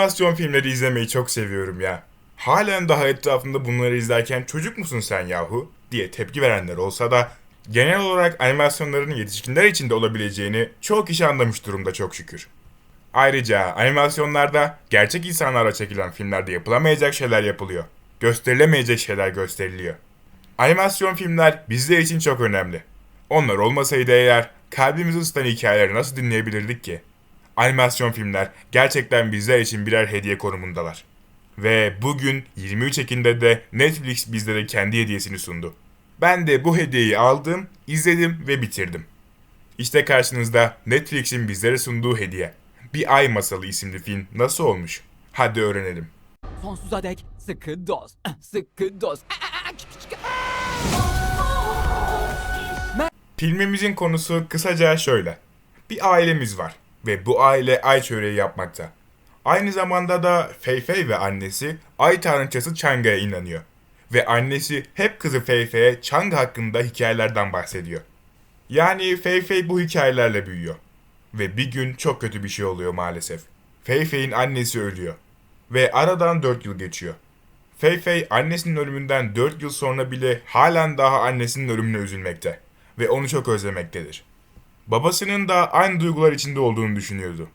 animasyon filmleri izlemeyi çok seviyorum ya. Halen daha etrafında bunları izlerken çocuk musun sen yahu diye tepki verenler olsa da genel olarak animasyonların yetişkinler için de olabileceğini çok kişi anlamış durumda çok şükür. Ayrıca animasyonlarda gerçek insanlarla çekilen filmlerde yapılamayacak şeyler yapılıyor. Gösterilemeyecek şeyler gösteriliyor. Animasyon filmler bizler için çok önemli. Onlar olmasaydı eğer kalbimizi ısıtan hikayeleri nasıl dinleyebilirdik ki? Animasyon filmler gerçekten bizler için birer hediye konumundalar. Ve bugün 23 Ekim'de de Netflix bizlere kendi hediyesini sundu. Ben de bu hediyeyi aldım, izledim ve bitirdim. İşte karşınızda Netflix'in bizlere sunduğu hediye. Bir Ay Masalı isimli film nasıl olmuş? Hadi öğrenelim. Sonsuza dek sıkı dost. Sıkı dost. Filmimizin konusu kısaca şöyle. Bir ailemiz var ve bu aile ay çöreği yapmakta. Aynı zamanda da Feyfey ve annesi ay tanrıçası Chang'a'ya inanıyor. Ve annesi hep kızı Feyfey'e Chang hakkında hikayelerden bahsediyor. Yani Feyfey bu hikayelerle büyüyor. Ve bir gün çok kötü bir şey oluyor maalesef. Feyfey'in annesi ölüyor. Ve aradan 4 yıl geçiyor. Feyfey annesinin ölümünden 4 yıl sonra bile halen daha annesinin ölümüne üzülmekte ve onu çok özlemektedir. Babasının da aynı duygular içinde olduğunu düşünüyordu.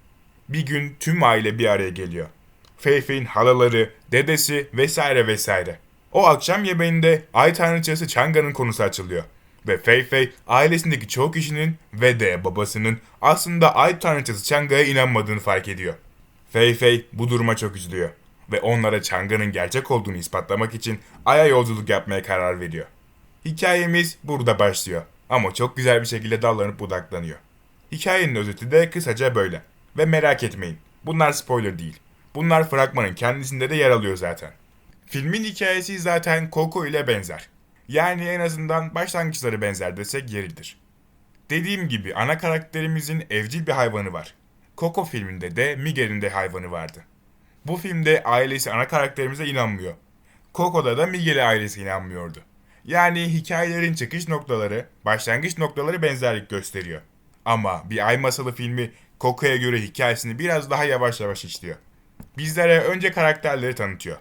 Bir gün tüm aile bir araya geliyor. Feyfey'in halaları, dedesi vesaire vesaire. O akşam yemeğinde ay tanrıçası Chang'a'nın konusu açılıyor. Ve Feyfey ailesindeki çoğu kişinin ve de babasının aslında ay tanrıçası Chang'a'ya inanmadığını fark ediyor. Feyfey bu duruma çok üzülüyor ve onlara Chang'a'nın gerçek olduğunu ispatlamak için Ay'a yolculuk yapmaya karar veriyor. Hikayemiz burada başlıyor ama çok güzel bir şekilde dallanıp budaklanıyor. Hikayenin özeti de kısaca böyle. Ve merak etmeyin, bunlar spoiler değil. Bunlar fragmanın kendisinde de yer alıyor zaten. Filmin hikayesi zaten Coco ile benzer. Yani en azından başlangıçları benzer desek yeridir. Dediğim gibi ana karakterimizin evcil bir hayvanı var. Coco filminde de Miguel'in de hayvanı vardı. Bu filmde ailesi ana karakterimize inanmıyor. Coco'da da Miguel'e ailesi inanmıyordu. Yani hikayelerin çıkış noktaları, başlangıç noktaları benzerlik gösteriyor. Ama bir Ay Masalı filmi Coco'ya göre hikayesini biraz daha yavaş yavaş işliyor. Bizlere önce karakterleri tanıtıyor.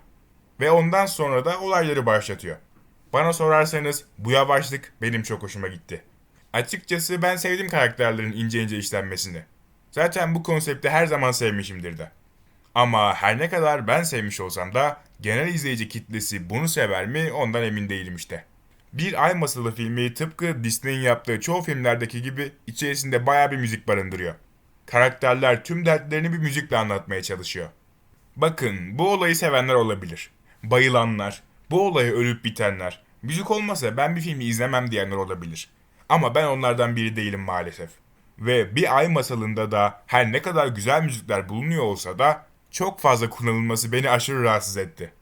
Ve ondan sonra da olayları başlatıyor. Bana sorarsanız bu yavaşlık benim çok hoşuma gitti. Açıkçası ben sevdim karakterlerin ince ince işlenmesini. Zaten bu konsepti her zaman sevmişimdir de. Ama her ne kadar ben sevmiş olsam da genel izleyici kitlesi bunu sever mi ondan emin değilim işte. Bir Ay Masalı filmi tıpkı Disney'in yaptığı çoğu filmlerdeki gibi içerisinde baya bir müzik barındırıyor. Karakterler tüm dertlerini bir müzikle anlatmaya çalışıyor. Bakın bu olayı sevenler olabilir. Bayılanlar, bu olaya ölüp bitenler, müzik olmasa ben bir filmi izlemem diyenler olabilir. Ama ben onlardan biri değilim maalesef. Ve bir ay masalında da her ne kadar güzel müzikler bulunuyor olsa da çok fazla kullanılması beni aşırı rahatsız etti.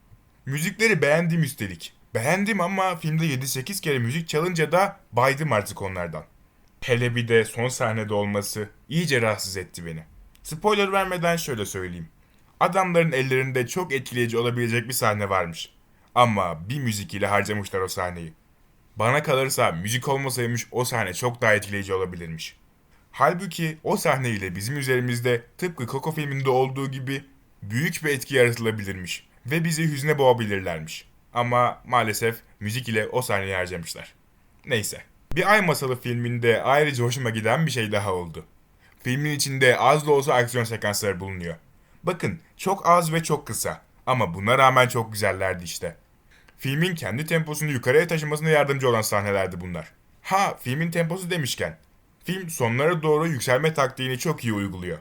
Müzikleri beğendim üstelik. Beğendim ama filmde 7-8 kere müzik çalınca da baydım artık onlardan. Hele bir de son sahnede olması iyice rahatsız etti beni. Spoiler vermeden şöyle söyleyeyim. Adamların ellerinde çok etkileyici olabilecek bir sahne varmış. Ama bir müzik ile harcamışlar o sahneyi. Bana kalırsa müzik olmasaymış o sahne çok daha etkileyici olabilirmiş. Halbuki o sahneyle bizim üzerimizde tıpkı Coco filminde olduğu gibi büyük bir etki yaratılabilirmiş ve bizi hüzne boğabilirlermiş. Ama maalesef müzik ile o sahneyi harcamışlar. Neyse. Bir Ay Masalı filminde ayrıca hoşuma giden bir şey daha oldu. Filmin içinde az da olsa aksiyon sekansları bulunuyor. Bakın çok az ve çok kısa ama buna rağmen çok güzellerdi işte. Filmin kendi temposunu yukarıya taşımasına yardımcı olan sahnelerdi bunlar. Ha filmin temposu demişken. Film sonlara doğru yükselme taktiğini çok iyi uyguluyor.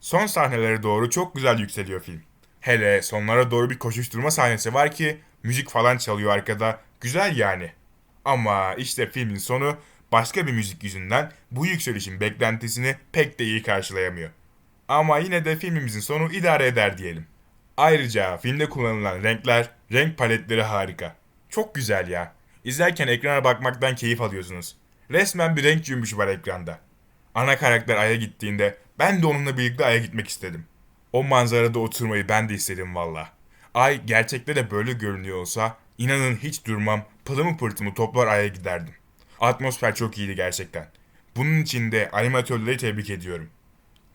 Son sahnelere doğru çok güzel yükseliyor film. Hele sonlara doğru bir koşuşturma sahnesi var ki müzik falan çalıyor arkada. Güzel yani. Ama işte filmin sonu başka bir müzik yüzünden bu yükselişin beklentisini pek de iyi karşılayamıyor. Ama yine de filmimizin sonu idare eder diyelim. Ayrıca filmde kullanılan renkler, renk paletleri harika. Çok güzel ya. İzlerken ekrana bakmaktan keyif alıyorsunuz. Resmen bir renk cümbüşü var ekranda. Ana karakter Ay'a gittiğinde ben de onunla birlikte Ay'a gitmek istedim. O manzarada oturmayı ben de istedim valla. Ay gerçekte de böyle görünüyor olsa inanın hiç durmam pılımı pırtımı toplar Ay'a giderdim. Atmosfer çok iyiydi gerçekten. Bunun için de animatörleri tebrik ediyorum.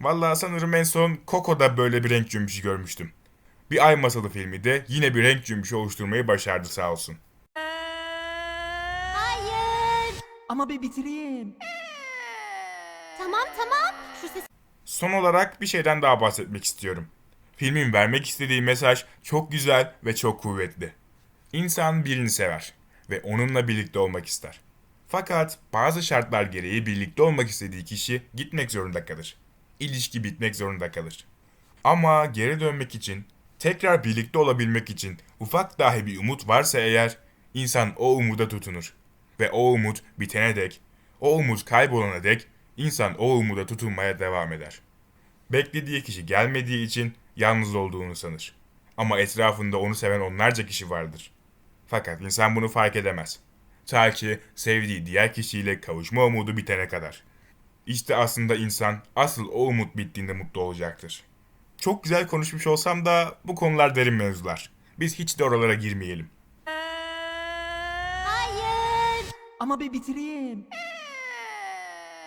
Vallahi sanırım en son Coco'da böyle bir renk cümbüşü görmüştüm. Bir ay masalı filmi de yine bir renk cümbüşü oluşturmayı başardı sağ olsun. Hayır. Ama bir bitireyim. Tamam tamam. Şu ses Son olarak bir şeyden daha bahsetmek istiyorum. Filmin vermek istediği mesaj çok güzel ve çok kuvvetli. İnsan birini sever ve onunla birlikte olmak ister. Fakat bazı şartlar gereği birlikte olmak istediği kişi gitmek zorunda kalır. İlişki bitmek zorunda kalır. Ama geri dönmek için, tekrar birlikte olabilmek için ufak dahi bir umut varsa eğer, insan o umuda tutunur. Ve o umut bitene dek, o umut kaybolana dek insan o umuda tutunmaya devam eder. Beklediği kişi gelmediği için yalnız olduğunu sanır. Ama etrafında onu seven onlarca kişi vardır. Fakat insan bunu fark edemez. Ta ki sevdiği diğer kişiyle kavuşma umudu bitene kadar. İşte aslında insan asıl o umut bittiğinde mutlu olacaktır. Çok güzel konuşmuş olsam da bu konular derin mevzular. Biz hiç de oralara girmeyelim. hayır. Ama bir bitireyim.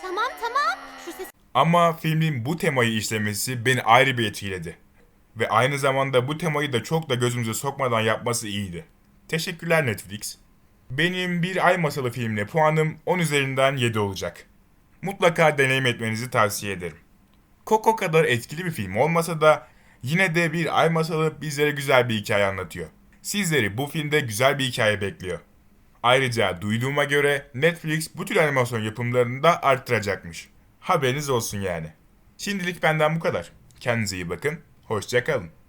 Tamam tamam. Şu ses Ama filmin bu temayı işlemesi beni ayrı bir etkiledi. Ve aynı zamanda bu temayı da çok da gözümüze sokmadan yapması iyiydi. Teşekkürler Netflix. Benim bir ay masalı filmine puanım 10 üzerinden 7 olacak. Mutlaka deneyim etmenizi tavsiye ederim. Coco kadar etkili bir film olmasa da yine de bir ay masalı bizlere güzel bir hikaye anlatıyor. Sizleri bu filmde güzel bir hikaye bekliyor. Ayrıca duyduğuma göre Netflix bu tür animasyon yapımlarını da arttıracakmış. Haberiniz olsun yani. Şimdilik benden bu kadar. Kendinize iyi bakın. Hoşçakalın.